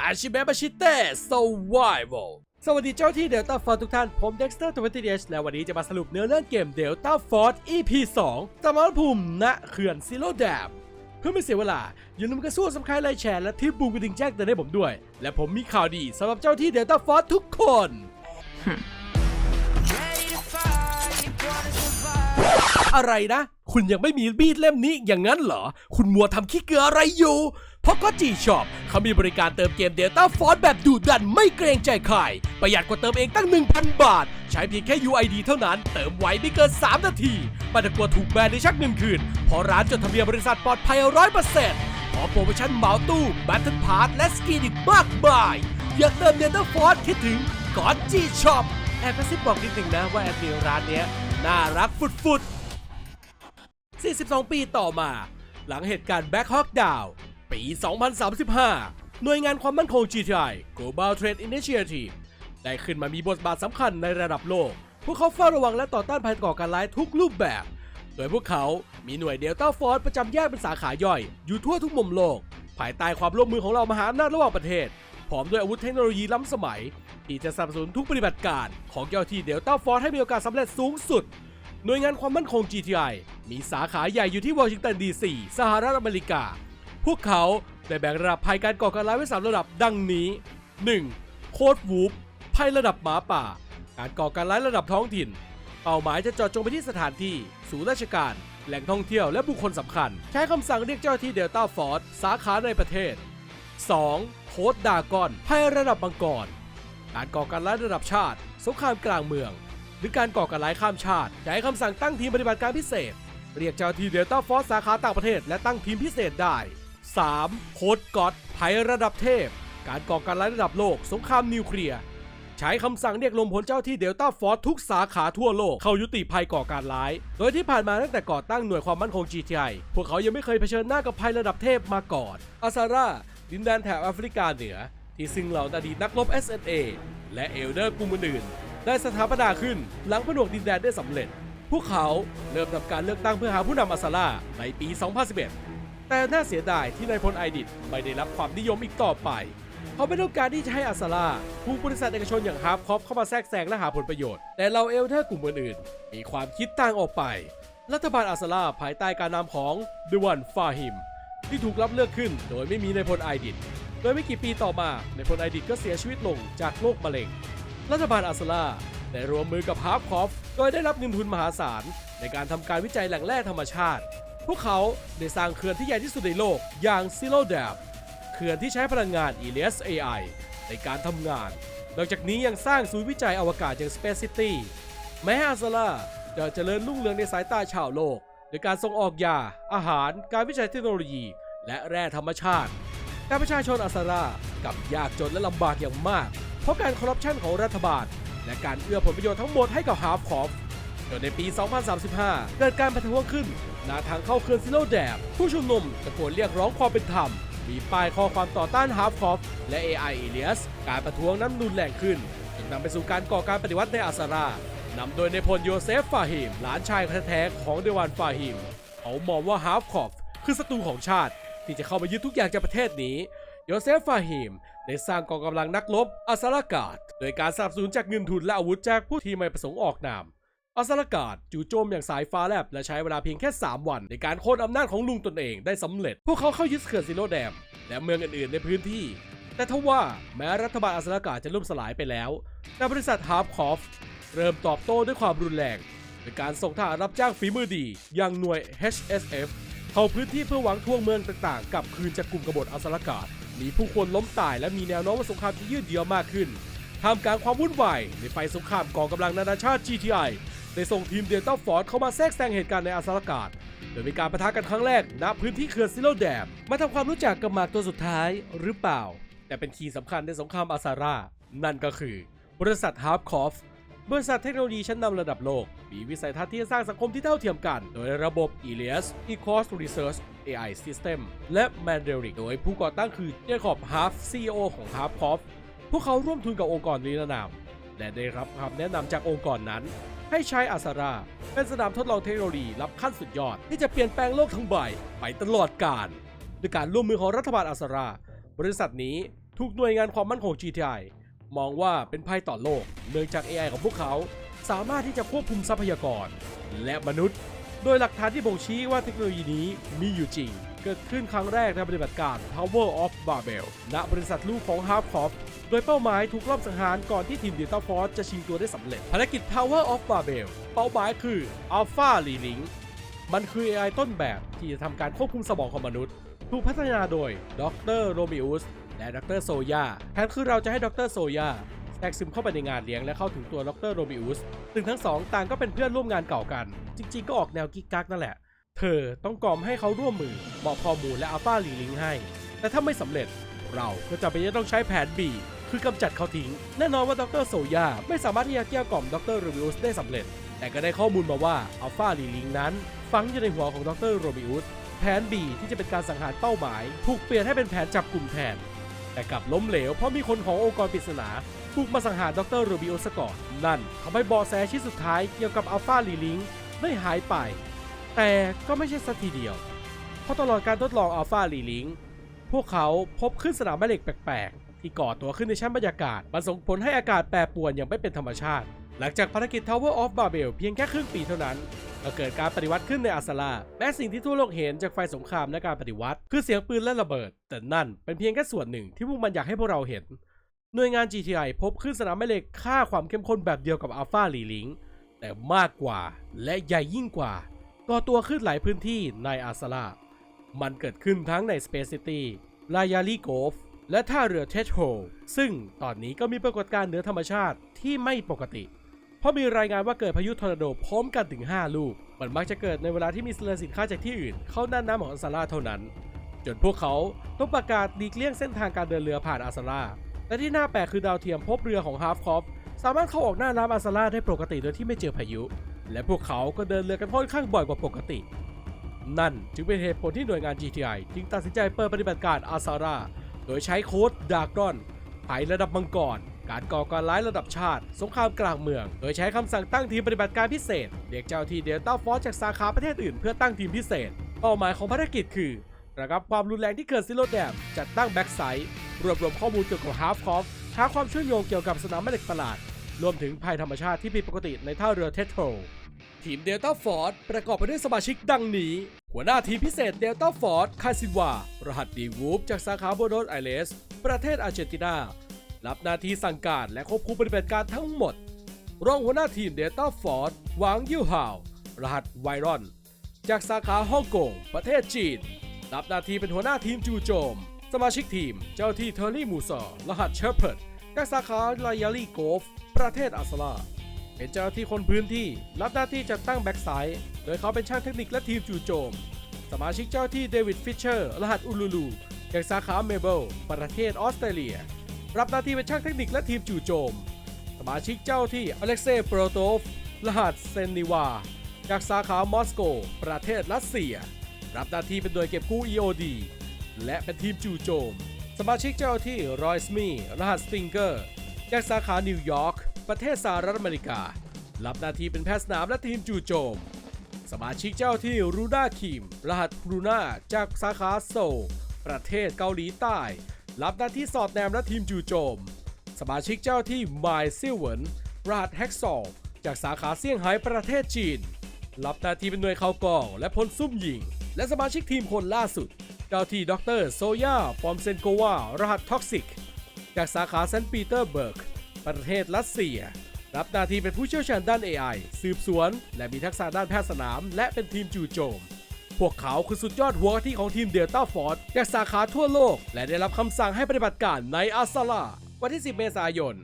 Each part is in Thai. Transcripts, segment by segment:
อาชิเบะบาชิเต้ Survival สวัสดีเจ้าที่ Delta Force ทุกท่าน ผมเด็กสเตอร์ทว t เและวันนี้จะมาสรุปเนื้อเรื่องเกม Delta Force EP 2สมรภูมิณเขื่อนซิโลแดมเพื่อไม่เสียเวลา อย่าลืมกระสู้สำคัญไลค์แชร์และที่บูมกระดิ่งแจ้งเตือนให้ผมด้วย และผมมีข่าวดีสำหรับเจ้าที่ Delta Force ทุกคนอะไรนะ คุณยังไม่มีมีดเล่มนี้อย่างนั้นเหรอ คุณมัวทำขี้เกลืออะไรอยู่ เพราะก็จีช็อปเขามีบริการเติมเกม Delta Force แบบดุดันไม่เกรงใจใคร ประหยัดกว่าเติมเองตั้ง 1,000 บาท ใช้เพียงแค่ UID เท่านั้น เติมไวไม่เกิน 3 นาทีไม่ต้องกลัวถูกแบนในชักเงินคืนเพราะร้านจดทะเบียนบริษัทปลอดภัย100%ขอโปรโมชั่นเหมาตู้แบตเทิลพาร์ทและสกินอีกมากมาย อยากเติม Delta Force คิดถึงก่อนจีช็อปแอบกระซิบบอกนิดหนึ่งนะว่าแอดมินร้านเนี้ยน่ารักฟุดๆ42 ปีต่อมา หลังเหตุการณ์ Black Hawk Down ปี 2035 หน่วยงานความมั่นคง GTI Global Trade Initiative ได้ขึ้นมามีบทบาทสำคัญในระดับโลก พวกเขาเฝ้าระวังและต่อต้านภัยก่อการร้ายทุกรูปแบบ โดยพวกเขามีหน่วย Delta Force ประจำแยกเป็นสาขาย่อย อยู่ทั่วทุกมุมโลก ภายใต้ความร่วมมือของเรามหาอำนาจระหว่างประเทศ พร้อมด้วยอาวุธเทคโนโลยีล้ำสมัย ที่จะสนับสนุนทุกปฏิบัติการของเจ้าที่ Delta Force ให้มีโอกาสสำเร็จสูงสุดหน่วยงานความมั่นคง GTI มีสาขาใหญ่อยู่ที่วอชิงตันดีซีสหรัฐอเมริกา พวกเขาได้แบ่งระดับภัยการก่อการร้ายไว้สามระดับดังนี้ 1. โคดวูฟภัยระดับหมาป่า การก่อการร้ายระดับท้องถิ่น เป้าหมายจะเจาะจงไปที่สถานที่ ศูนย์ราชการ แหล่งท่องเที่ยวและบุคคลสำคัญ ใช้คำสั่งเรียกเจ้าที่เดลต้าฟอร์สสาขาในประเทศ 2. โคดดากอนภัยระดับมังกร การก่อการร้ายระดับชาติ สงครามกลางเมือง หรือการก่อการร้ายข้ามชาติใช้คำสั่งตั้งทีมปฏิบัติการพิเศษ เรียกเจ้าหน้าที่เดลต้าฟอร์สสาขาต่างประเทศและตั้งทีมพิเศษได้ 3. โคดก็อดภัยระดับเทพ การก่อการร้ายระดับโลก สงครามนิวเคลียร์ใช้คำสั่งเรียกลมพลเจ้าที่เดลต้าฟอร์สทุกสาขาทั่วโลก เข้ายุติภัยก่อการร้าย โดยที่ผ่านมาตั้งแต่ก่อตั้งหน่วยความมั่นคง GTI พวกเขายังไม่เคยเผชิญหน้ากับภัยระดับเทพมาก่อนอาซาร่าดินแดนแถบแอฟริกาเหนือ ที่ซึ่งเหล่าอดีตนักรบ SNA และเอลเดอร์กลุ่มอื่นได้สถาปนาขึ้นหลังผนวกดินแดนได้สำเร็จ พวกเขาเริ่มทำการเลือกตั้งเพื่อหาผู้นำอาซาร่าในปี 2011 แต่น่าเสียดายที่นายพลไอดิดไม่ได้รับความนิยมอีกต่อไป เขาไม่ต้องการที่จะให้อาซาร่าถูกบริษัทเอกชนอย่างฮาร์ฟคอปเข้ามาแทรกแซงและหาผลประโยชน์ แต่เราเอลเทอร์กลุ่มอื่นๆ มีความคิดต่างออกไป รัฐบาลอาซาร่าภายใต้การนำของเดวันฟาฮิมที่ถูกรับเลือกขึ้นโดยไม่มีนายพลไอดิดโดยไม่กี่ปีต่อมานายพลไอดิดก็เสียชีวิตลงจากโรคมะเร็ง รัฐบาลอาซาร่าได้รวมมือกับฮาร์ฟคอฟโดยได้รับเงินทุนมหาศาลในการทำการวิจัยแหล่งแร่ธรรมชาติ พวกเขาได้สร้างเขื่อนที่ใหญ่ที่สุดในโลกอย่างซิโลแดบเขื่อนที่ใช้พลังงาน e l i s AI ในการทำงาน นอกจากนี้ยังสร้างศูนย์วิจัยอวกาศอย่าง Space City แม้อาซาร่าจะเจริญรุ่งเรืองในสายตาชาวโลกโดยการส่งออกยา อาหาร การวิจัยเทคโนโลยี และแร่ธรรมชาติ แต่ประชาชนอาซาร่ากับยากจนและลำบากอย่างมาก เพราะการคอร์รัปชันของรัฐบาล และการเอื้อผลประโยชน์ทั้งหมดให้กับฮาร์ฟคอฟ โดยในปี 2035 เกิดการประท้วงขึ้นหน้าทางเข้าเขื่อนซิโลแดบ ผู้ชุมนุมตะโกนเรียกร้องความเป็นธรรม มีป้ายข้อความต่อต้านฮาร์ฟคอฟและ AI เอเลียส การประท้วงนั้นรุนแรงขึ้นจึงนำไปสู่การก่อการปฏิวัติในอาซารานำโดยในพลโยเซฟฟาฮิม หลานชายแท้ๆของเดวานฟาฮิม เขามองว่าฮาร์ฟคอฟคือศัตรูของชาติ ที่จะเข้ามายึดทุกอย่างจากประเทศนี้โยเซฟฟาฮิมได้สร้างกองกำลังนักรบอาซารากาดโดยการสนับสนุนจากเงินทุนและอาวุธจากผู้ที่ไม่ประสงค์ออกนาม อาซาลากาดจู่โจมอย่างสายฟ้าแลบและใช้เวลาเพียงแค่ 3 วัน ในการโค่นอำนาจของลุงตนเองได้สำเร็จ พวกเขาเข้ายึดเขื่อนซิโลแดม และเมืองอื่นๆ ในพื้นที่ แต่ทว่าแม้รัฐบาลอาซาลากาดจะล่มสลายไปแล้ว แต่บริษัทฮาร์ฟคอฟเริ่มตอบโต้ด้วยความรุนแรงโดยการส่งทหารรับจ้างฝีมือดี อย่างหน่วย HSF เข้าพื้นที่เพื่อหวังทวงเมืองต่างๆ กลับคืนจากกลุ่มกบฏอาซาลากาดมีผู้คนล้มตายและมีแนวโน้มว่าสงครามจะยืดเยื้อมากขึ้นท่ามกลางความวุ่นวายในไฟสงครามกองกำลังนานาชาติ GTI ได้ส่งทีมเดลต้าฟอร์ดเข้ามาแทรกแซงเหตุการณ์ในอาซาลากาศ โดยมีการประทะกันครั้งแรกณพื้นที่เขื่อนซิโลแดมมาทำความรู้จักกับหมากตัวสุดท้ายหรือเปล่า แต่เป็นคีย์สำคัญในสงครามอาซาร่า นั่นก็คือ บริษัทฮาร์ฟคอฟบริษัทเทคโนโลยีชั้นนำระดับโลก มีวิสัยทัศน์ที่จะสร้างสังคมที่เท่าเทียมกัน โดยระบบ e l i a s e c o s Research AI System และ Mandaric โดยผู้ก่อตั้งคือเจคอบฮาร์ฟ CEO ของ h a r f c o f พวกเขาร่วมทุนกับองค์กรนิรนาม และได้รับคำแนะนำจากองค์กรนั้น ให้ใช้อาซาราเป็นสนามทดลองเทคโนโลยีรับขั้นสุดยอด ที่จะเปลี่ยนแปลงโลกทั้งใบไปตลอดกาลด้วยการร่วมมือของรัฐบาลอาซารา บริษัทนี้ถูกหน่วยงานความมั่นคง GTI มองว่าเป็นภัยต่อโลก เนื่องจาก AI ของพวกเขา สามารถที่จะควบคุมทรัพยากร และมนุษย์ โดยหลักฐานที่บ่งชี้ว่าเทคโนโลยีนี้มีอยู่จริง เกิดขึ้นครั้งแรกในปฏิบัติการ Tower of Babel ณบริษัทลูกของ h a r p c o f โดยเป้าหมายถูกรอบสังหารก่อนที่ทีม Delta Force จะชิงตัวได้สำเร็จ ภารกิจ Tower of Babel เป้าหมายคือ Alpha l i l i n k มันคือ AI ต้นแบบที่จะทำการควบคุมสมองของมนุษย์ ถูกพัฒนาโดยดรโรมิอุสและดรโซยาแผนคือเราจะให้ดรโซยาแทรกซึมเข้าไปในงานเลี้ยงและเข้าถึงตัวดรโรมิอุสซึ่งทั้งสองต่างก็เป็นเพื่อนร่วมงานเก่ากัน จริงๆ ก็ออกแนวกิ๊กกักนั่นแหละ เธอต้องกล่อมให้เขาร่วมมือบอกข้อมูลและอัลฟาลีลิงให้ แต่ถ้าไม่สำเร็จเราก็จะไปจะต้องใช้แผน B คือกำจัดเขาทิ้ง แน่นอนว่าดรโซยาไม่สามารถที่จะเกลี้ยกล่อมดรโรมิอุสได้สำเร็จ แต่ก็ได้ข้อมูลมาว่าอัลฟาลีลิงนั้น ฝังอยู่ในหัวของดรโรมิอุสแผน B ที่จะเป็นการสังหารเป้าหมาย ถูกเปลี่ยนให้เป็นแผนจับกลุ่มแทน แต่กลับล้มเหลวเพราะมีคนขององค์กรปริศนาบุกมาสังหารดรโรบิโอสก่อนนั่นทำให้เบอแสชิ้นสุดท้ายเกี่ยวกับอัลฟาลีลิงได้หายไป แต่ก็ไม่ใช่สักทีเดียว เพราะตลอดการทดลองอัลฟาลีลิงพวกเขาพบขึ้นสนามแม่เหล็กแปลก ที่ก่อตัวขึ้นในชั้นบรรยากาศมันส่งผลให้อากาศแปรปรวนอย่างไม่เป็นธรรมชาติ หลังจากภารกิจ Tower of Babel เพียงแค่ครึ่งปีเท่านั้นก็เกิดการปฏิวัติขึ้นในอาซาลาแม้สิ่งที่ทั่วโลกเห็นจากไฟสงครามและการปฏิวัติ คือเสียงปืนและระเบิด แต่นั่นเป็นเพียงแค่ส่วนหนึ่งที่พวกมันอยากให้พวกเราเห็น หน่วยงาน GTI พบขึ้นสนามแม่เหล็กค่าความเข้มข้นแบบเดียวกับ Alpha l i l i n k แต่มากกว่าและใหญ่ยิ่งกว่าก่อตัวขึ้นหลายพื้นที่ในอาซาลามันเกิดขึ้นทั้งใน Space City ลายาลีโกฟ และท่าเรือเทสโฮซึ่งตอนนี้ก็มีปรากฏการณ์เหนือธรรมชาติที่ไม่ปกติ เพราะมีรายงานว่าเกิดพายุทอร์นาโดพร้อมกันถึง 5 ลูก มันมักจะเกิดในเวลาที่มีเรือสินค้าจากที่อื่น เข้าน่านน้ำของอาซาร่าเท่านั้น จนพวกเขาต้องประกาศดีกเลี่ยงเส้นทางการเดินเรือผ่านอาซาร่าและที่น่าแปลกคือดาวเทียมพบเรือของฮาร์ฟคอฟสามารถเข้าออกหน้าน้ำอาซาร่าได้ปกติโดยที่ไม่เจอพายุ และพวกเขาก็เดินเรือกันค่อนข้างบ่อยกว่าปกติ นั่นจึงเป็นเหตุผลที่หน่วยงาน GTI จึงตัดสินใจเปิดปฏิบัติการอาซาร่า โดยใช้โค้ดดากอนภัยระดับมังกร การก่อการร้ายระดับชาติ สงครามกลางเมือง โดยใช้คำสั่งตั้งทีมปฏิบัติการพิเศษ เรียกเจ้าที่เดลต้าฟอร์จากสาขาประเทศอื่นเพื่อตั้งทีมพิเศษ เป้าหมายของภารกิจคือระงับความรุนแรงที่เกิดซิโลแดมจัดตั้งแบ็กไซต์รวบรวมข้อมูลเกี่ยวกับฮาร์ฟคอฟหาความเชื่อมโยงเกี่ยวกับสนามแม่เหล็กประหลาด รวมถึงภัยธรรมชาติที่ผิดปกติในท่าเรือเทสโทรทีมเดลต้าฟอร์ดประกอบไปด้วยสมาชิกดังนี้ หัวหน้าทีมพิเศษเดลต้าฟอร์ดคาซินวา รหัสดีวูฟจากสาขาโบโนสไอเลส ประเทศอาร์เจนตินา รับหน้าที่สั่งการและควบคุมปฏิบัติการทั้งหมด รองหัวหน้าทีมเดลต้าฟอร์ดหวังยิวฮาว รหัสไวรอน จากสาขาฮ่องกง ประเทศจีน รับหน้าที่เป็นหัวหน้าทีมจูโจม สมาชิกทีมเจ้าที่เทอร์รี่มูซอร์รหัสเชอร์เพิร์ดจากสาขาลายาลีโกฟประเทศอาซาลาเป็นเจ้าหน้าที่คนพื้นที่ รับหน้าที่จัดตั้งแบ็กไซด์ โดยเขาเป็นช่างเทคนิคและทีมจู่โจม สมาชิกเจ้าที่เดวิดฟิชเชอร์ รหัสอูลูลูจากสาขาเมเบิลประเทศออสเตรเลีย รับหน้าที่เป็นช่างเทคนิคและทีมจู่โจม สมาชิกเจ้าที่อเล็กเซย์โปรโตฟ รหัสเซนนิวา จากสาขามอสโก ประเทศรัสเซีย รับหน้าที่เป็นหน่วยเก็บกู้ EOD และเป็นทีมจู่โจม สมาชิกเจ้าที่รอยส์มีรหัสสติงเกอร์ จากสาขานิวยอร์ก ประเทศสหรัฐอเมริกา รับหน้าที่เป็นแพทย์สนามและทีมจู่โจม สมาชิกเจ้าที่รูน่าคิม รหัสรูน่าจากสาขาโซลประเทศเกาหลีใต้ รับหน้าที่สอดแนมและทีมจู่โจม สมาชิกเจ้าที่มล์ซิลเวนรหัสแฮกซอลจากสาขาเซี่ยงไฮ้ประเทศจีน รับหน้าที่เป็นหน่วยเข้ากอง และพลซุ่มยิง และสมาชิกทีมคนล่าสุด เจ้าที่ดรโซยาปอมเซนโกวารหัสท็อกซิก จากสาขาเซนต์ปีเตอร์เบิร์ก ประเทศรัสเซีย รับหน้าที่เป็นผู้เชี่ยวชาญด้าน AI สืบสวน และมีทักษะด้านแพทย์สนาม และเป็นทีมจู่โจม พวกเขาคือสุดยอดหัวกะทิของทีมเดลต้าฟอร์ดจากสาขาทั่วโลก และได้รับคำสั่งให้ปฏิบัติการในอาซาลาวันที่ 10 เมษายน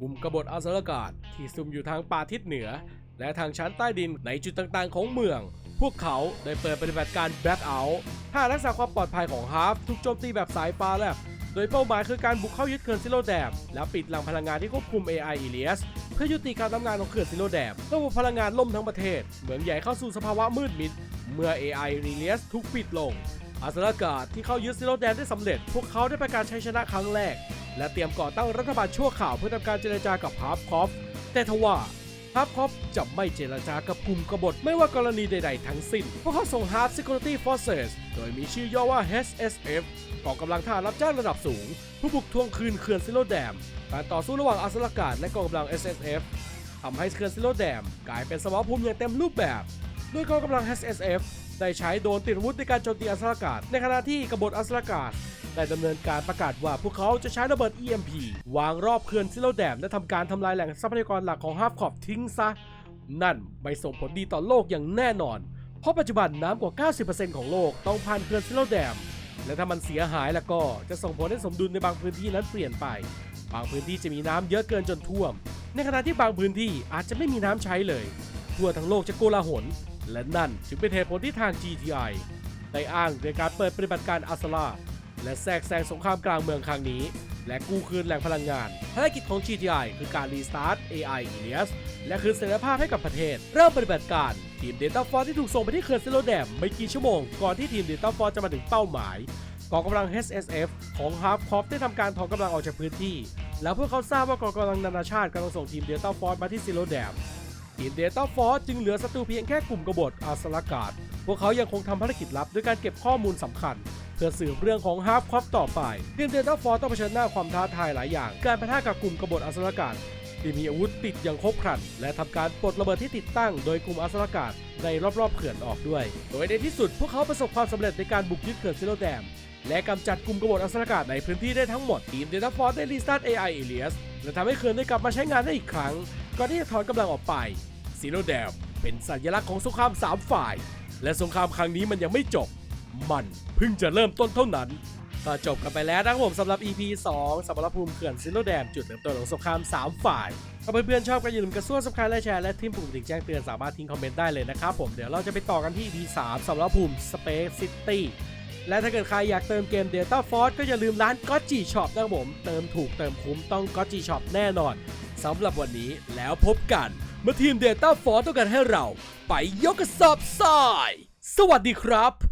กลุ่มกบฏอาซาลากาศที่ซุ่มอยู่ทางป่าทิศเหนือ และทางชั้นใต้ดินในจุดต่างๆ ของเมือง พวกเขาได้เปิดปฏิบัติการแบ็คเอาท์ถ้ารักษาความปลอดภัยของฮาร์ฟถูกโจมตีแบบสายฟ้าแลบโดยเป้าหมายคือการบุกเข้ายึดเขื่อนซิโลแดมและปิดหล่งพลังงานที่ควบคุม AI อีเลียส พื่อยุติการทำงานของเขื่อนซิโลแดมระบบพลังงานล่มทั้งประเทศ เหมืองใหญ่เข้าสู่สภาวะมืดมิด เมื่อ AI อีเลียสถูกปิดลง อาสลากาศที่เข้ายึดซิโลแดมได้สำเร็จ พวกเขาได้ประกาศชัยชนะครั้งแรก และเตรียมก่อตั้งรัฐบาลชั่วข่าวเพื่อทำการเจรจากับฮาร์ฟคอฟแต่ทว่าฮาร์ c คอปจะไม่เจรจากับกลุ่มกบฏไม่ว่ากรณีใด ๆ ทั้งสิ้นพราะเขาส่ง Hard Security Forces โดยมีชื่อย่อว่า HSF กองกำลังทหารรับจ้างระดับสูง ผู้บุกทวงคืนเขื่อนซิโลแดม การต่อสู้ระหว่างอาสลากาศและกองกำลัง SSF ทำให้เขื่อนซิโลแดมกลายเป็นสมรภูมิอย่างเต็มรูปแบบโดยกองกำลัง HSF ได้ใช้โดรนติดอาวุธในการโจมตีอาสลากาศ ในขณะที่กบฏอาสลากาศได้ดำเนินการประกาศว่าพวกเขาจะใช้ระเบิด EMP วางรอบเขื่อนซิโลแดมและทำการทำลายแหล่งทรัพยากรหลักของฮาร์ฟคอปทิ้งซะ นั่นไม่ส่งผลดีต่อโลกอย่างแน่นอน เพราะปัจจุบันน้ำกว่า 90%ของโลกต้องผ่านเขื่อนซิโลแดม และถ้ามันเสียหายแล้วก็จะส่งผลให้สมดุลในบางพื้นที่นั้นเปลี่ยนไป บางพื้นที่จะมีน้ำเยอะเกินจนท่วม ในขณะที่บางพื้นที่อาจจะไม่มีน้ำใช้เลย ทั่วทั้งโลกจะโกลาหล และนั่นจึงเป็นเหตุผลที่ทาง GTI ได้อ้างในการเปิดปฏิบัติการอาสลาและแทรกแซงสงครามกลางเมืองครั้งนี้ และกู้คืนแหล่งพลังงาน ภารกิจของ GTI คือการรีสตาร์ท AI Elias และคืนเสถียรภาพให้กับประเทศ เริ่มปฏิบัติการ ทีม Data f o r c ที่ถูกส่งไปที่เขื่อนเซโลแดมไม่กี่ชั่วโมงก่อนที่ทีม Data f o r c จะมาถึงเป้าหมาย กองกำลัง HSF ของ Half c o p ได้ทำการถอนกำลังออกจากพื้นที่ แล้วพวกเขาทราบว่ากองกำลังนานาชาติกำลังส่งทีม Data Force มาที่ซิโลแดมทีม Data Force จึงเหลือศัตรูเพียงแค่กลุ่มกบฏอาสลากาศพวกเขายังคงทำภารกิจลับด้วยการเก็บข้อมูลสำคัญ เพื่อสืบเรื่องของฮาร์ฟคอปต่อไปทีม Data Force ต้องเผชิญหน้าความท้าทายหลายอย่าง การปะทะกับกลุ่มกบฏอาสลากาศที่มีอาวุธติดอย่างครบครัน และทำการปลดระเบิดที่ติดตั้งโดยกลุ่มอาสลากาศในรอบๆเขื่อนออกด้วย โดยในที่สุดพวกเขาประสบความสำเร็จในการบุกยึดเขื่อนซิโลแดม และกำจัดกลุ่มกบฏอาสลากาศในพื้นที่ได้ทั้งหมดทีม Data Force ได้รีสตาร์ท AI Elias และทำให้เขื่อนได้กลับมาใช้งานได้อีกครั้ง ก่อนที่จะถอนกำลังออกไปซีโนแดมเป็นสัญลักษณ์ของสงคราม 3 ฝ่าย และสงครามครั้งนี้มันยังไม่จบ มันเพิ่งจะเริ่มต้นเท่านั้นก็จบกันไปแล้วนะครับผมสำหรับ EP 2สมรภูมิเขื่อนซิโนแดมจุดเริ่มต้นของสงคราม 3 ฝ่าย ถ้าเพื่อนๆชอบก็อย่าลืมกระซวกสับครต์และแชร์และทิมปุ่มกระดิ่งแจ้งเตือนสามารถทิ้งคอมเมนต์ได้เลยนะครับผมเดี๋ยวเราจะไปต่อกันที่ EP 3สำหรับภูมิ Space City และถ้าเกิดใครอยากเติมเกม Delta Force ก็อย่าลืมร้าน g o t g Shop นะครับผม เติมถูกเติมคุ้มต้อง g o t g Shop แน่นอนสำหรับวันนี้แล้วพบกัน เมื่อทีม Data Force ต้องการให้เรา ไปยกกระสอบทราย สวัสดีครับ